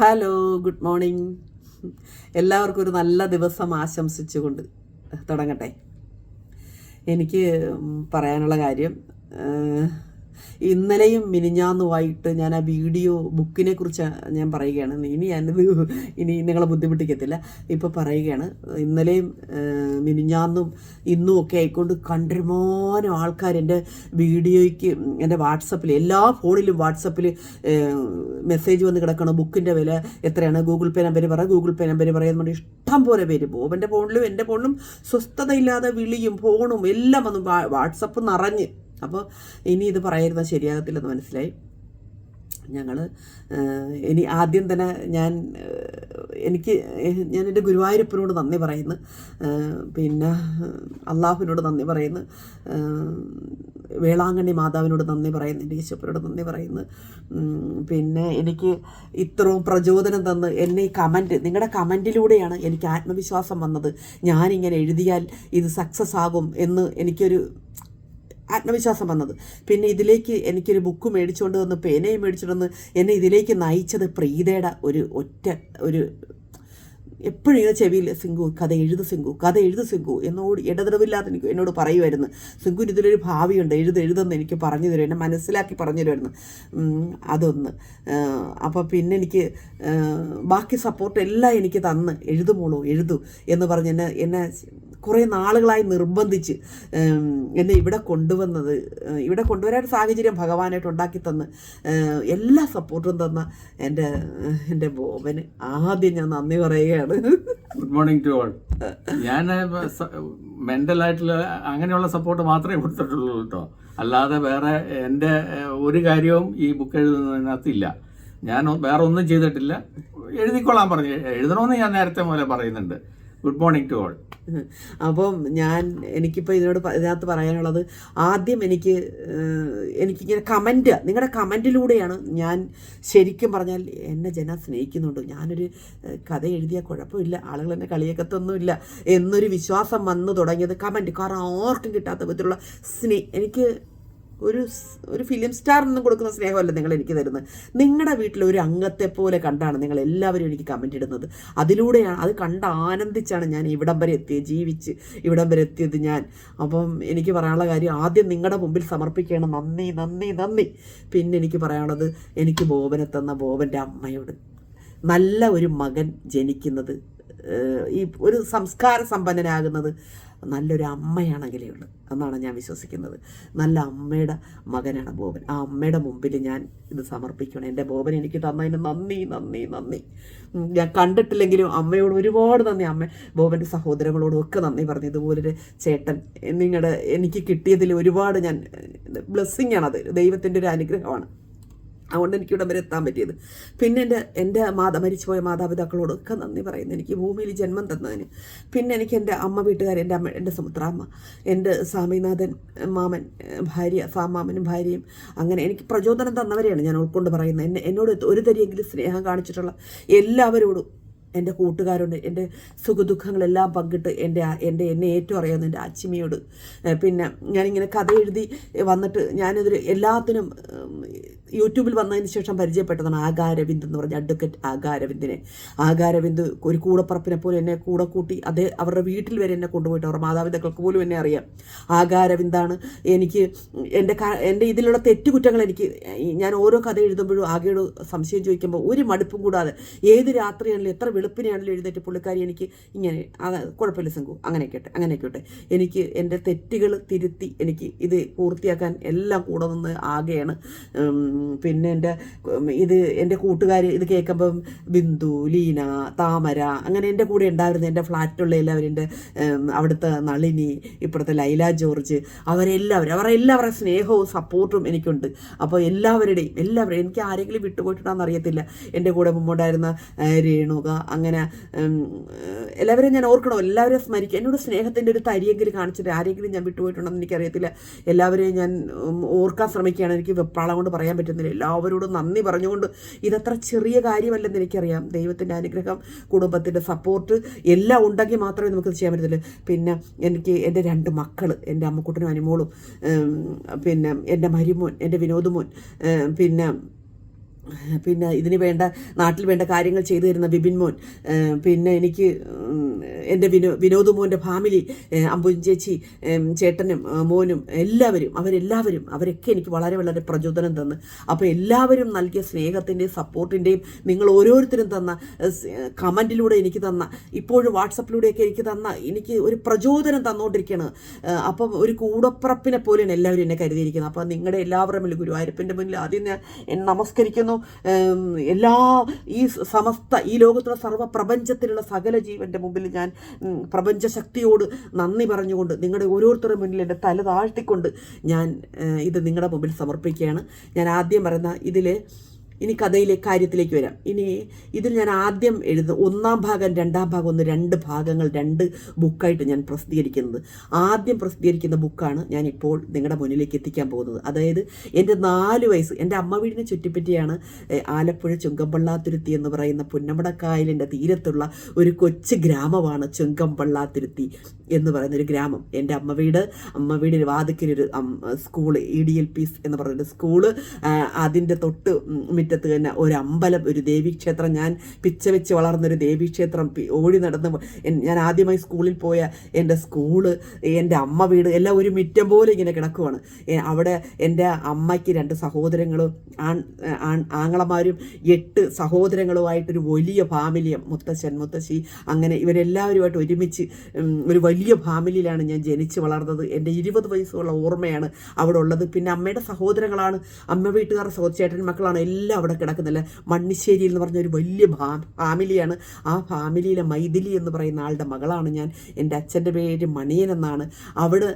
Hello good morning എല്ലാവർക്കും ഒരു നല്ല ദിവസം ആശംസിച്ചുകൊണ്ട് തുടങ്ങട്ടെ. എനിക്ക് പറയാനുള്ള കാര്യം ഇന്നലെയും മിനിഞ്ഞാന്നുമായിട്ട് ഞാൻ ആ വീഡിയോ ബുക്കിനെ കുറിച്ച് ഞാൻ പറയുകയാണ്. ഇനി ഞാൻ ഇനി നിങ്ങളെ ബുദ്ധിമുട്ടിക്കത്തില്ല. ഇപ്പോൾ പറയുകയാണ് ഇന്നലെയും മിനിഞ്ഞാന്നും ഇന്നും ഒക്കെ ആയിക്കൊണ്ട് കണ്ടിരുമാനം ആൾക്കാർ എന്റെ വീഡിയോയ്ക്ക് എന്റെ വാട്സപ്പിൽ എല്ലാ ഫോണിലും വാട്സപ്പിൽ മെസ്സേജ് വന്ന് കിടക്കണം ബുക്കിന്റെ വില എത്രയാണ്? ഗൂഗിൾ പേ നമ്പർ പറ ഗൂഗിൾ പേ നമ്പർ പറയാന്ന് പറഞ്ഞ് ഇഷ്ടം പോലെ പേര് ബോബന്റെ ഫോണിലും എന്റെ ഫോണിലും സ്വസ്ഥതയില്ലാതെ വിളിയും ഫോണും എല്ലാം വന്നു വാട്സപ്പ് നിറഞ്ഞ് അപ്പോൾ ഇനി ഇത് പറയരുത് ശരിയാകത്തില്ലെന്ന് മനസ്സിലായി. ഞങ്ങൾ ഇനി ആദ്യം തന്നെ ഞാൻ എനിക്ക് ഞാൻ എന്റെ ഗുരുവായൂരപ്പനോട് നന്ദി പറയുന്നു. പിന്നെ അള്ളാഹുവിനോട് നന്ദി പറയുന്നു. വേളാങ്കണ്ണി മാതാവിനോട് നന്ദി പറയുന്നു. എന്റെ ഈശോപ്പനോട് നന്ദി പറയുന്നു. പിന്നെ എനിക്ക് ഇത്രയും പ്രചോദനം തന്ന് എന്നെ ഈ കമന്റ് നിങ്ങളുടെ കമന്റിലൂടെയാണ് എനിക്ക് ആത്മവിശ്വാസം വന്നത്. ഞാനിങ്ങനെ എഴുതിയാൽ ഇത് സക്സസ് ആകും എന്ന് എനിക്കൊരു ആത്മവിശ്വാസം വന്നത്. പിന്നെ ഇതിലേക്ക് എനിക്കൊരു ബുക്ക് മേടിച്ചുകൊണ്ട് വന്ന് പേനയും മേടിച്ചുകൊണ്ട് എന്നെ ഇതിലേക്ക് നയിച്ചത് പ്രീതയുടെ ഒരു ഒറ്റ ഒരു എപ്പോഴും ഇങ്ങനെ ചെവിയിൽ സിംഗു കഥ എഴുതു സിംഗു കഥ എഴുതു സിംഗു എന്നോട് ഇടതടവില്ലാതെ എനിക്ക് എന്നോട് പറയുമായിരുന്നു സിംഗുവിന് ഇതിലൊരു ഭാവിയുണ്ട്. എഴുത് എഴുതെന്ന് എനിക്ക് പറഞ്ഞു തരും എന്നെ മനസ്സിലാക്കി പറഞ്ഞു തരുമായിരുന്നു അതൊന്ന്. അപ്പോൾ പിന്നെ എനിക്ക് ബാക്കി സപ്പോർട്ട് എല്ലാം എനിക്ക് തന്ന് എഴുതുമോളൂ എഴുതു എന്ന് പറഞ്ഞ് എന്നെ എന്നെ കുറേ നാളുകളായി നിർബന്ധിച്ച് എന്നെ ഇവിടെ കൊണ്ടുവന്നത് ഇവിടെ കൊണ്ടുവരാൻ സാഹചര്യം ഭഗവാനായിട്ട് ഉണ്ടാക്കി തന്ന് എല്ലാ സപ്പോർട്ടും തന്ന എന്റെ എന്റെ ബോബന്. ആദ്യം ഞാൻ നന്ദി പറയുകയാണ്. Good morning to all. ഞാൻ മെന്റലായിട്ടുള്ള അങ്ങനെയുള്ള സപ്പോർട്ട് മാത്രമേ കൊടുത്തിട്ടുള്ളൂ കേട്ടോ. അല്ലാതെ വേറെ എന്റെ ഒരു കാര്യവും ഈ ബുക്ക് എഴുതുന്നതിനകത്തില്ല. ഞാൻ വേറെ ഒന്നും ചെയ്തിട്ടില്ല. എഴുതിക്കൊള്ളാൻ പറഞ്ഞു. എഴുതണമെന്ന് ഞാൻ നേരത്തെ മുതലേ പറയുന്നുണ്ട്. Good morning to all. അപ്പം ഞാൻ എനിക്കിപ്പോൾ ഇതിനോട് ഇതിനകത്ത് പറയാനുള്ളത് ആദ്യം എനിക്ക് എനിക്കിങ്ങനെ കമന്റ് നിങ്ങളുടെ കമന്റിലൂടെയാണ് ഞാൻ ശരിക്കും പറഞ്ഞാൽ എന്നെ ജന സ്നേഹിക്കുന്നുണ്ട്. ഞാനൊരു കഥ എഴുതിയ കുഴപ്പമില്ല ആളുകൾ എന്നെ കളിയക്കത്തൊന്നുമില്ല എന്നൊരു വിശ്വാസം വന്നു തുടങ്ങിയത് കമന്റ് കാരണം ആർക്കും കിട്ടാത്ത വിധത്തിലുള്ള സ്നേ എനിക്ക് ഒരു ഒരു ഫിലിം സ്റ്റാറിനൊന്നും കൊടുക്കുന്ന സ്നേഹമല്ല നിങ്ങൾ എനിക്ക് തരുന്നത്? നിങ്ങളുടെ വീട്ടിലെ ഒരു അംഗത്തെ പോലെ കണ്ടാണ് നിങ്ങൾ എല്ലാവരും എനിക്ക് കമന്റ് ഇടുന്നത്. അതിലൂടെയാണ് അത് കണ്ട് ആനന്ദിച്ചാണ് ഞാൻ ഇവിടം വരെ എത്തിയത് ജീവിച്ച് ഇവിടം വരെ എത്തിയത് ഞാൻ. അപ്പം എനിക്ക് പറയാനുള്ള കാര്യം ആദ്യം നിങ്ങളുടെ മുമ്പിൽ സമർപ്പിക്കുകയാണ് നന്ദി നന്ദി നന്ദി. പിന്നെ എനിക്ക് പറയാനുള്ളത് എനിക്ക് ബോബനെ തന്ന ബോബന്റെ അമ്മയോട്. നല്ല ഒരു മകൻ ജനിക്കുന്നത് ഈ ഒരു സംസ്കാര സമ്പന്നനാകുന്നത് നല്ലൊരു അമ്മയാണെങ്കിലേ ഉള്ളൂ എന്നാണ് ഞാൻ വിശ്വസിക്കുന്നത്. നല്ല അമ്മയുടെ മകനാണ് ബോബൻ. ആ അമ്മയുടെ മുമ്പിൽ ഞാൻ ഇത് സമർപ്പിക്കണം എന്റെ ബോബൻ എനിക്ക് തന്നതിന് നന്ദി നന്ദി നന്ദി. ഞാൻ കണ്ടിട്ടില്ലെങ്കിലും അമ്മയോട് ഒരുപാട് നന്ദി. അമ്മ ബോബന്റെ സഹോദരങ്ങളോടും ഒക്കെ നന്ദി പറഞ്ഞു. ഇതുപോലൊരു ചേട്ടൻ നിങ്ങളുടെ എനിക്ക് കിട്ടിയതിൽ ഒരുപാട് ഞാൻ ബ്ലെസ്സിങ് ആണത് ദൈവത്തിന്റെ ഒരു അനുഗ്രഹമാണ്. അതുകൊണ്ട് എനിക്ക് ഇവിടം വരെ എത്താൻ പറ്റിയത്. പിന്നെ എന്റെ എന്റെ മാത മരിച്ചുപോയ മാതാപിതാക്കളോടൊക്കെ നന്ദി പറയുന്നു. എനിക്ക് ഭൂമിയിൽ ജന്മം തന്നതിന്. പിന്നെ എനിക്ക് എന്റെ അമ്മ വീട്ടുകാർ എന്റെ അമ്മ എന്റെ സുമിത്രാമ്മ എന്റെ സ്വാമിനാഥൻ മാമൻ ഭാര്യ സാമാമനും ഭാര്യയും അങ്ങനെ എനിക്ക് പ്രചോദനം തന്നവരെയാണ് ഞാൻ ഉൾക്കൊണ്ട് പറയുന്നത്. എന്നെ എന്നോട് ഒരു തരിയെങ്കിലും സ്നേഹം കാണിച്ചിട്ടുള്ള എല്ലാവരോടും എന്റെ കൂട്ടുകാരുണ്ട് എന്റെ സുഖദുഃഖങ്ങളെല്ലാം പങ്കിട്ട് എന്റെ എന്റെ എന്നെ ഏറ്റവും അറിയാവുന്ന എന്റെ അച്ഛമ്മയോട്. പിന്നെ ഞാനിങ്ങനെ കഥ എഴുതി വന്നിട്ട് ഞാനിതിൽ എല്ലാത്തിനും യൂട്യൂബിൽ വന്നതിന് ശേഷം പരിചയപ്പെട്ടതാണ് ആകാരവിന്ദ് എന്ന് പറഞ്ഞ അഡ്വക്കേറ്റ് ആകാരവിന്ദിനെ ആകാരവിന്ദ് ഒരു കൂടപ്പറപ്പിനെ പോലെ എന്നെ കൂടെ കൂട്ടി അതേ അവരുടെ വീട്ടിൽ വരെ എന്നെ കൊണ്ടുപോയിട്ട് അവരുടെ മാതാപിതാക്കൾക്ക് പോലും എന്നെ അറിയാം. ആകാരവിന്ദാണ് എനിക്ക് എന്റെ എന്റെ ഇതിലുള്ള തെറ്റുകുറ്റങ്ങൾ എനിക്ക് ഞാൻ ഓരോ കഥ എഴുതുമ്പോഴും ആകെയോട് സംശയം ചോദിക്കുമ്പോൾ ഒരു മടുപ്പും കൂടാതെ ഏത് രാത്രിയാണെങ്കിലും എത്ര വെളുപ്പിനെയാണെങ്കിലും എഴുന്നേറ്റ് പുള്ളിക്കാരി എനിക്ക് ഇങ്ങനെ കുഴപ്പമില്ല ശങ്കു അങ്ങനെയൊക്കെട്ടെ അങ്ങനെയൊക്കെട്ടെ എനിക്ക് എന്റെ തെറ്റുകൾ തിരുത്തി എനിക്ക് ഇത് പൂർത്തിയാക്കാൻ എല്ലാം കൂടെ നിന്ന് ആകെയാണ് പിന്നെ എന്റെ ഇത് എന്റെ കൂട്ടുകാർ ഇത് കേൾക്കുമ്പം ബിന്ദു ലീന താമര അങ്ങനെ എന്റെ കൂടെ ഉണ്ടായിരുന്ന എന്റെ ഫ്ലാറ്റുള്ള എല്ലാവരും എന്റെ അവിടുത്തെ നളിനി ഇപ്പുറത്തെ ലൈല ജോർജ് അവരെല്ലാവരും അവരുടെ എല്ലാവരുടെ സ്നേഹവും സപ്പോർട്ടും എനിക്കുണ്ട്. അപ്പോൾ എല്ലാവരുടെയും എല്ലാവരുടെയും എനിക്ക് ആരെങ്കിലും വിട്ടുപോയിട്ടുണ്ടോയെന്ന് അറിയത്തില്ല. എന്റെ കൂടെ മുമ്പുണ്ടായിരുന്ന രേണുക അങ്ങനെ എല്ലാവരെയും ഞാൻ ഓർക്കണോ? എല്ലാവരെയും സ്മരിക്കുക എന്നോട് സ്നേഹത്തിന്റെ ഒരു തരിയെങ്കിലും കാണിച്ചിട്ട് ആരെങ്കിലും ഞാൻ വിട്ടുപോയിട്ടുണ്ടോ എന്ന് എനിക്കറിയത്തില്ല. എല്ലാവരെയും ഞാൻ ഓർക്കാൻ ശ്രമിക്കുകയാണ്. എനിക്ക് വെപ്പാളം കൊണ്ട് പറയാൻ പറ്റുന്നില്ല. എല്ലാവരോടും നന്ദി പറഞ്ഞുകൊണ്ട് ഇതത്ര ചെറിയ കാര്യമല്ലെന്ന് എനിക്കറിയാം. ദൈവത്തിന്റെ അനുഗ്രഹം കുടുംബത്തിന്റെ സപ്പോർട്ട് എല്ലാം ഉണ്ടെങ്കിൽ മാത്രമേ നമുക്ക് ചെയ്യാൻ പറ്റത്തുള്ളൂ. പിന്നെ എനിക്ക് എന്റെ രണ്ട് മക്കൾ എന്റെ അമ്മക്കുട്ടനും അനുമോളും പിന്നെ എന്റെ മരുമോൻ എന്റെ വിനോദമോൻ പിന്നെ പിന്നെ ഇതിന് വേണ്ട നാട്ടിൽ വേണ്ട കാര്യങ്ങൾ ചെയ്തു തരുന്ന ബിബിൻ മോൻ പിന്നെ എനിക്ക് എന്റെ വിനോ വിനോദ് മോന്റെ ഫാമിലി അമ്പു ചേച്ചി ചേട്ടനും മോനും എല്ലാവരും അവരെല്ലാവരും അവരൊക്കെ എനിക്ക് വളരെ വളരെ പ്രചോദനം തന്നു. അപ്പോൾ എല്ലാവരും നൽകിയ സ്നേഹത്തിന്റെയും സപ്പോർട്ടിന്റെയും നിങ്ങൾ ഓരോരുത്തരും തന്ന കമന്റിലൂടെ എനിക്ക് തന്ന ഇപ്പോഴും വാട്സപ്പിലൂടെയൊക്കെ എനിക്ക് തന്ന എനിക്ക് ഒരു പ്രചോദനം തന്നുകൊണ്ടിരിക്കുകയാണ് അപ്പം ഒരു കൂടപ്പുറപ്പിനെ പോലെയാണ് എല്ലാവരും എന്നെ കരുതിയിരിക്കുന്നത്. അപ്പോൾ നിങ്ങളുടെ എല്ലാവരുടെ മുന്നിൽ ഗുരുവായൂരപ്പന്റെ മുന്നിൽ ആദ്യം ഞാൻ നമസ്കരിക്കുന്നു. എല്ലാ ഈ സമസ്ത ഈ ലോകത്തുള്ള സർവ പ്രപഞ്ചത്തിലുള്ള സകല ജീവന്റെ മുമ്പിൽ ഞാൻ പ്രപഞ്ച ശക്തിയോട് നന്ദി പറഞ്ഞുകൊണ്ട് നിങ്ങളുടെ ഓരോരുത്തരുടെ മുന്നിൽ എന്റെ തല താഴ്ത്തിക്കൊണ്ട് ഞാൻ ഇത് നിങ്ങളുടെ മുമ്പിൽ സമർപ്പിക്കുകയാണ്. ഞാൻ ആദ്യം പറയുന്ന ഇതിൽ ഇനി കഥയിലെ കാര്യത്തിലേക്ക് വരാം. ഇനി ഇതിൽ ഞാൻ ആദ്യം എഴുതുന്ന ഒന്നാം ഭാഗം രണ്ടാം ഭാഗം ഒന്ന് രണ്ട് ഭാഗങ്ങൾ രണ്ട് ബുക്കായിട്ട് ഞാൻ പ്രസിദ്ധീകരിക്കുന്നത്. ആദ്യം പ്രസിദ്ധീകരിക്കുന്ന ബുക്കാണ് ഞാൻ ഇപ്പോൾ നിങ്ങളുടെ മുന്നിലേക്ക് എത്തിക്കാൻ പോകുന്നത്. അതായത് എന്റെ നാല് വയസ്സ് എന്റെ അമ്മ വീടിനെ ചുറ്റിപ്പറ്റിയാണ് ആലപ്പുഴ ചുങ്കമ്പള്ളാത്തുരുത്തി എന്ന് പറയുന്ന പുന്നമടക്കായലിന്റെ തീരത്തുള്ള ഒരു കൊച്ചു ഗ്രാമമാണ് ചുങ്കമ്പള്ളാത്തുരുത്തി എന്ന് പറയുന്ന ഒരു ഗ്രാമം. എന്റെ അമ്മ വീട് അമ്മ വീടിന് വാതിക്കലൊരു school E D L P എന്ന് പറയുന്ന സ്കൂൾ അതിന്റെ തൊട്ട് മുറ്റത്ത് തന്നെ ഒരു അമ്പലം ഒരു ദേവീക്ഷേത്രം. ഞാൻ പിച്ച വെച്ച് വളർന്നൊരു ദേവീക്ഷേത്രം. ഓടി നടന്ന് ഞാൻ ആദ്യമായി സ്കൂളിൽ പോയ എന്റെ സ്കൂൾ എന്റെ അമ്മ വീട് എല്ലാം ഒരു മിറ്റം പോലെ ഇങ്ങനെ കിടക്കുവാണ്. അവിടെ എന്റെ അമ്മയ്ക്ക് രണ്ട് സഹോദരങ്ങളും ആൺ ആൺ ആങ്ങളമാരും എട്ട് സഹോദരങ്ങളുമായിട്ടൊരു വലിയ ഫാമിലിയും മുത്തശ്ശൻ മുത്തശ്ശി. അങ്ങനെ ഇവരെല്ലാവരുമായിട്ട് ഒരുമിച്ച് ഒരു വലിയ ഫാമിലിയിലാണ് ഞാൻ ജനിച്ച് വളർന്നത്. എന്റെ ഇരുപത് വയസ്സുള്ള ഓർമ്മയാണ് അവിടെ ഉള്ളത്. പിന്നെ അമ്മയുടെ സഹോദരങ്ങളാണ് അമ്മ വീട്ടുകാരുടെ ചേട്ടൻ മക്കളാണ് എല്ലാം അവിടെ കിടക്കുന്നില്ല? മണ്ണിശ്ശേരി എന്ന് പറഞ്ഞ ഒരു വലിയ ഫാമിലിയാണ്. ആ ഫാമിലിയിലെ മൈഥിലി എന്ന് പറയുന്ന ആളുടെ മകളാണ് ഞാൻ. എന്റെ അച്ഛന്റെ പേര് മണിയൻ എന്നാണ്. അവിടെ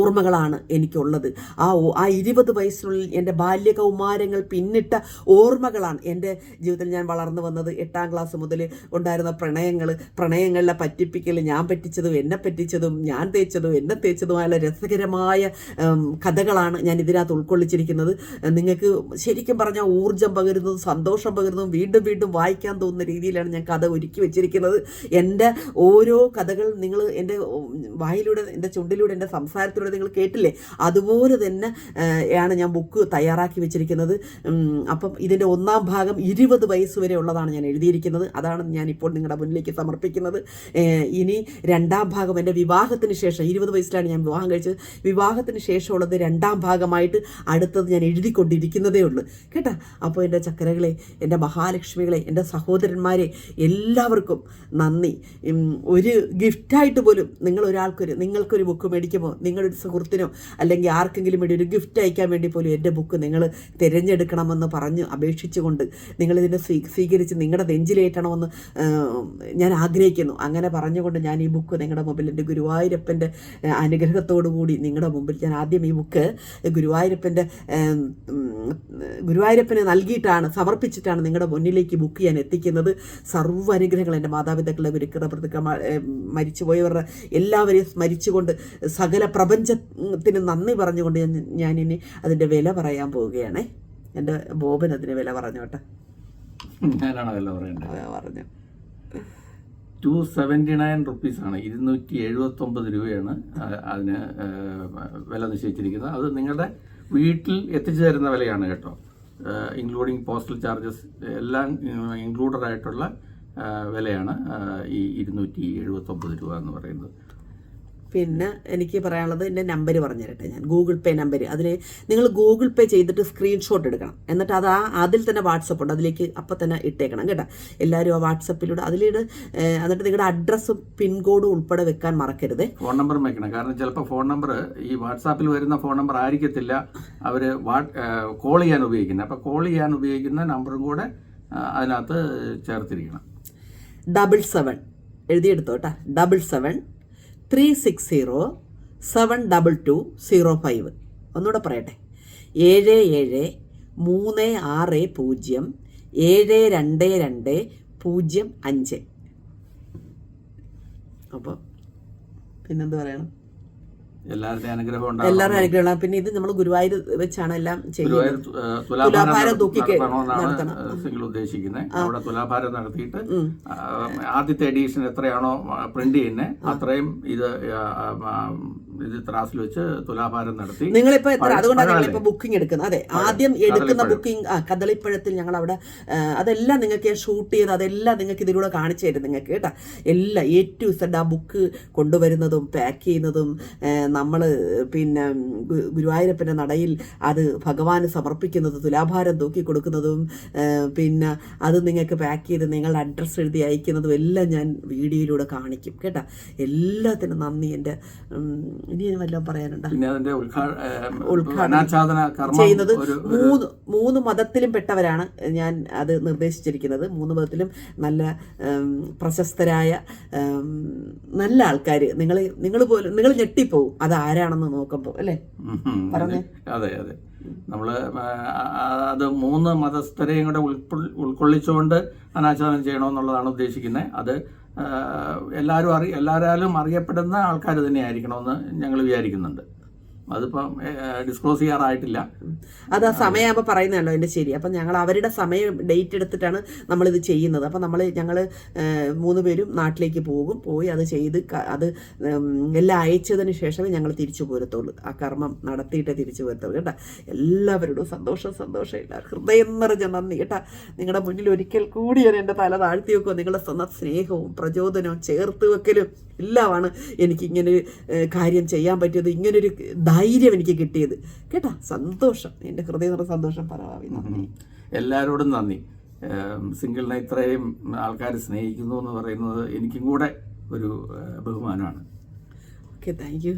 ഓർമ്മകളാണ് എനിക്കുള്ളത്. ആ ആ ഇരുപത് വയസ്സിനുള്ളിൽ എന്റെ ബാല്യകൗമാരങ്ങൾ പിന്നിട്ട ഓർമ്മകളാണ് എന്റെ ജീവിതത്തിൽ ഞാൻ വളർന്നു വന്നത്. എട്ടാം ക്ലാസ് മുതൽ ഉണ്ടായിരുന്ന പ്രണയങ്ങൾ പ്രണയങ്ങളിലെ പറ്റിപ്പിക്കൽ ഞാൻ പറ്റിച്ചതും എന്നെ പറ്റിച്ചതും ഞാൻ തേച്ചതും എന്നെ തേച്ചതുമായുള്ള രസകരമായ കഥകളാണ് ഞാൻ ഇതിനകത്ത് ഉൾക്കൊള്ളിച്ചിരിക്കുന്നത്. നിങ്ങൾക്ക് ശരിക്കും പറഞ്ഞാൽ ഊർജം പകരുന്നതും സന്തോഷം പകരുന്നതും വീണ്ടും വീണ്ടും വായിക്കാൻ തോന്നുന്ന രീതിയിലാണ് ഞാൻ കഥ ഒരുക്കി വെച്ചിരിക്കുന്നത്. എന്റെ ഓരോ കഥകൾ നിങ്ങൾ എന്റെ വായിലൂടെ എന്റെ ചുണ്ടിലൂടെ എന്റെ സംസാരത്തിലൂടെ നിങ്ങൾ കേട്ടില്ലേ? അതുപോലെ തന്നെ ആണ് ഞാൻ ബുക്ക് തയ്യാറാക്കി വെച്ചിരിക്കുന്നത്. അപ്പം ഇതിന്റെ ഒന്നാം ഭാഗം ഇരുപത് വയസ്സ് വരെ ഉള്ളതാണ് ഞാൻ എഴുതിയിരിക്കുന്നത്. അതാണ് ഞാൻ ഇപ്പോൾ നിങ്ങളുടെ മുന്നിലേക്ക് സമർപ്പിക്കുന്നത്. ഇനി രണ്ടാം ഭാഗം എന്റെ വിവാഹത്തിന് ശേഷം ഇരുപത് വയസ്സിലാണ് ഞാൻ വിവാഹം കഴിച്ചത്. വിവാഹത്തിന് ശേഷമുള്ളത് രണ്ടാം ഭാഗമായിട്ട് അടുത്തത് ഞാൻ എഴുതിക്കൊണ്ടിരിക്കുന്നതേ ഉള്ളൂ. കേട്ടോ? അപ്പോൾ എന്റെ ചക്കരകളെ എന്റെ മഹാലക്ഷ്മികളെ എന്റെ സഹോദരന്മാരെ എല്ലാവർക്കും നന്ദി. ഒരു ഗിഫ്റ്റായിട്ട് പോലും നിങ്ങൾ ഒരാൾക്കൊരു നിങ്ങൾക്കൊരു ബുക്ക് മേടിക്കുമ്പോൾ നിങ്ങളുടെ സുഹൃത്തിനോ അല്ലെങ്കിൽ ആർക്കെങ്കിലും വേണ്ടി ഒരു ഗിഫ്റ്റ് അയക്കാൻ വേണ്ടി പോലും എന്റെ ബുക്ക് നിങ്ങൾ തിരഞ്ഞെടുക്കണമെന്ന് പറഞ്ഞ് അപേക്ഷിച്ചുകൊണ്ട് നിങ്ങളിതിനെ സ്വീ സ്വീകരിച്ച് നിങ്ങളുടെ നെഞ്ചിലേറ്റണമെന്ന് ഞാൻ ആഗ്രഹിക്കുന്നു. അങ്ങനെ പറഞ്ഞുകൊണ്ട് ഞാൻ ഈ ബുക്ക് നിങ്ങളുടെ മുമ്പിൽ എന്റെ ഗുരുവായൂരപ്പന്റെ അനുഗ്രഹത്തോടു കൂടി നിങ്ങളുടെ മുമ്പിൽ ഞാൻ ആദ്യം ഈ ബുക്ക് ഗുരുവായൂരപ്പന്റെ ഗുരുവായൂരപ്പനെ നൽകിയിട്ടാണ് സമർപ്പിച്ചിട്ടാണ് നിങ്ങളുടെ മുന്നിലേക്ക് ബുക്ക് ഞാൻ എത്തിക്കുന്നത്. സർവ അനുഗ്രഹങ്ങൾ എന്റെ മാതാപിതാക്കളുടെ ഗുരുക്കറ പ്രതിക്ക മരിച്ചുപോയവരുടെ എല്ലാവരെയും സ്മരിച്ചുകൊണ്ട് സകല പ്രപഞ്ചത്തിന് നന്ദി പറഞ്ഞുകൊണ്ട് ഞാൻ ഞാനിനി അതിന്റെ വില പറയാൻ പോവുകയാണ്. എന്റെ ബോബൻ അതിന് വില പറഞ്ഞോട്ടെ ഞാനാണ് പറയേണ്ടത്. പറഞ്ഞു. ടു സെവന്റി നയൻ റുപ്പീസാണ് ഇരുന്നൂറ്റി എഴുപത്തൊമ്പത് രൂപയാണ് അതിന് വില നിശ്ചയിച്ചിരിക്കുന്നത്. അത് നിങ്ങളുടെ വീട്ടിൽ എത്തിച്ചു തരുന്ന വിലയാണ് കേട്ടോ. ഇൻക്ലൂഡിങ് പോസ്റ്റൽ ചാർജസ് എല്ലാം ഇൻക്ലൂഡഡ് ആയിട്ടുള്ള വിലയാണ് ഈ ഇരുന്നൂറ്റി എഴുപത്തൊമ്പത് രൂപ എന്ന് പറയുന്നത്. പിന്നെ എനിക്ക് പറയാനുള്ളത് എന്റെ നമ്പർ പറഞ്ഞു തരട്ടെ ഞാൻ. ഗൂഗിൾ പേ നമ്പർ അതിന് നിങ്ങൾ ഗൂഗിൾ പേ ചെയ്തിട്ട് സ്ക്രീൻഷോട്ട് എടുക്കണം. എന്നിട്ട് അത് ആ അതിൽ തന്നെ വാട്സപ്പ് ഉണ്ട്. അതിലേക്ക് അപ്പം തന്നെ ഇട്ടേക്കണം കേട്ടോ. എല്ലാവരും ആ വാട്സപ്പിലൂടെ അതിലിട് എന്നിട്ട് നിങ്ങളുടെ അഡ്രസ്സും പിൻകോഡും ഉൾപ്പെടെ വെക്കാൻ മറക്കരുത്. ഫോൺ നമ്പർ വെക്കണം. കാരണം ചിലപ്പോൾ ഫോൺ നമ്പർ ഈ വാട്സാപ്പിൽ വരുന്ന ഫോൺ നമ്പർ ആയിരിക്കത്തില്ല. അവർ കോൾ ചെയ്യാൻ ഉപയോഗിക്കുന്നത്. അപ്പോൾ കോൾ ചെയ്യാൻ ഉപയോഗിക്കുന്ന നമ്പറും കൂടെ അതിനകത്ത് ചേർത്തിരിക്കണം. Double seven എഴുതിയെടുത്തോട്ടാ double seven three six zero seven double two zero five. ഒന്നുകൂടെ പറയട്ടെ. ഏഴ് ഏഴ് മൂന്ന് ആറ് പൂജ്യം ഏഴ് രണ്ട് രണ്ട് പൂജ്യം അഞ്ച്. അപ്പോൾ പിന്നെന്ത് പറയണം? എല്ലാവരുടെയും അനുഗ്രഹം പിന്നെ ഇത് നമ്മൾ ഗുരുവായൂർ വെച്ചാണ് എല്ലാം ചെയ്യുന്നത്. തുലാഭാരം തൂക്കി. സിംഗിൾ ഉദ്ദേശിക്കുന്നത് അവിടെ തുലാഭാരം നടത്തിയിട്ട് ആദ്യത്തെ എഡീഷൻ എത്രയാണോ പ്രിന്റ് ചെയ്യുന്നത് അത്രയും ഇത് ത്രാസിൽ വെച്ച് തുലാഭാരം നടത്തി. നിങ്ങളിപ്പോ അതുകൊണ്ടാണ് ബുക്കിംഗ് എടുക്കുന്നത്. അതെ ആദ്യം എടുക്കുന്ന. ബുക്കിംഗ് ആ കദളിപ്പഴത്തിൽ ഞങ്ങൾ അവിടെ അതെല്ലാം നിങ്ങൾക്ക് ഷൂട്ട് ചെയ്ത് അതെല്ലാം നിങ്ങൾക്ക് ഇതിലൂടെ കാണിച്ചു തരും നിങ്ങൾക്ക് കേട്ടോ. എല്ലാം എ ടു സെഡ് ആ ബുക്ക് കൊണ്ടുവരുന്നതും പാക്ക് ചെയ്യുന്നതും നമ്മൾ പിന്നെ ഗുരുവായൂരപ്പന്റെ നടയിൽ അത് ഭഗവാന് സമർപ്പിക്കുന്നത് തുലാഭാരം തൂക്കി കൊടുക്കുന്നതും പിന്നെ അത് നിങ്ങൾക്ക് പാക്ക് ചെയ്ത് നിങ്ങളുടെ അഡ്രസ്സ് എഴുതി അയക്കുന്നതും എല്ലാം ഞാൻ വീഡിയോയിലൂടെ കാണിക്കും കേട്ടോ. എല്ലാത്തിനും നന്ദി എന്റെ ഇനി വല്ലതും പറയാനുണ്ടോ? പിന്നെ അതിന്റെ ഉദ്ഘാടന ചെയ്യുന്നത് മൂന്ന് മൂന്ന് മതത്തിലും പെട്ടവരാണ്. ഞാൻ അത് നിർദ്ദേശിച്ചിരിക്കുന്നത്. മൂന്ന് മതത്തിലും നല്ല പ്രശസ്തരായ നല്ല ആൾക്കാർ നിങ്ങൾ നിങ്ങൾ പോലും നിങ്ങൾ ഞെട്ടിപ്പോവും. അത് ആരാണെന്ന് നോക്കുമ്പോൾ അല്ലേ. പറഞ്ഞേ. അതെ അതെ. ആ, അത് മൂന്ന് മതസ്ഥരെയും കൂടെ ഉൾക്കൊ- ഉൾക്കൊള്ളിച്ചുകൊണ്ട് അനാച്ഛാദനം ചെയ്യണമെന്നുള്ളതാണ് ഉദ്ദേശിക്കുന്നത് അത് എല്ലാവരും അറി എല്ലാവരാലും അറിയപ്പെടുന്ന ആൾക്കാർ തന്നെയായിരിക്കണമെന്ന് ഞങ്ങൾ വിചാരിക്കുന്നുണ്ട്. അതിപ്പം ഡിസ്ക്ലോസ് ചെയ്യാറായിട്ടില്ല. അത് ആ സമയമാകുമ്പോൾ പറയുന്നതല്ലോ എന്റെ ശരി. അപ്പം ഞങ്ങൾ അവരുടെ സമയം ഡേറ്റ് എടുത്തിട്ടാണ് നമ്മളിത് ചെയ്യുന്നത്. അപ്പം നമ്മൾ ഞങ്ങൾ മൂന്ന് പേരും നാട്ടിലേക്ക് പോകും. പോയി അത് ചെയ്ത് അത് എല്ലാം അയച്ചതിന് ശേഷമേ ഞങ്ങൾ തിരിച്ചു പോരത്തുള്ളൂ. ആ കർമ്മം നടത്തിയിട്ടേ തിരിച്ചു പോരത്തുള്ളൂ. കേട്ടോ? എല്ലാവരോടും സന്തോഷം സന്തോഷം. ഇല്ല ഹൃദയം നിറഞ്ഞ നന്ദി. കേട്ടോ? നിങ്ങളുടെ മുന്നിൽ ഒരിക്കൽ കൂടി ഞാൻ എന്റെ തല താഴ്ത്തി വെക്കുക നിങ്ങളുടെ സ്വന്തം സ്നേഹവും പ്രചോദനവും ചേർത്ത് വെക്കലും. എല്ലാമാണ് എനിക്ക് കാര്യം ചെയ്യാൻ പറ്റിയത് ഇങ്ങനൊരു ധൈര്യം എനിക്ക് കിട്ടിയത്. കേട്ടാ? സന്തോഷം. എന്റെ ഹൃദയം നിറ സന്തോഷം പറയാവി നന്ദി എല്ലാവരോടും നന്ദി. സിംഗിളിനെ ഇത്രയും ആൾക്കാർ സ്നേഹിക്കുന്നു എന്ന് പറയുന്നത് എനിക്കും കൂടെ ഒരു ബഹുമാനമാണ്. Okay thank you.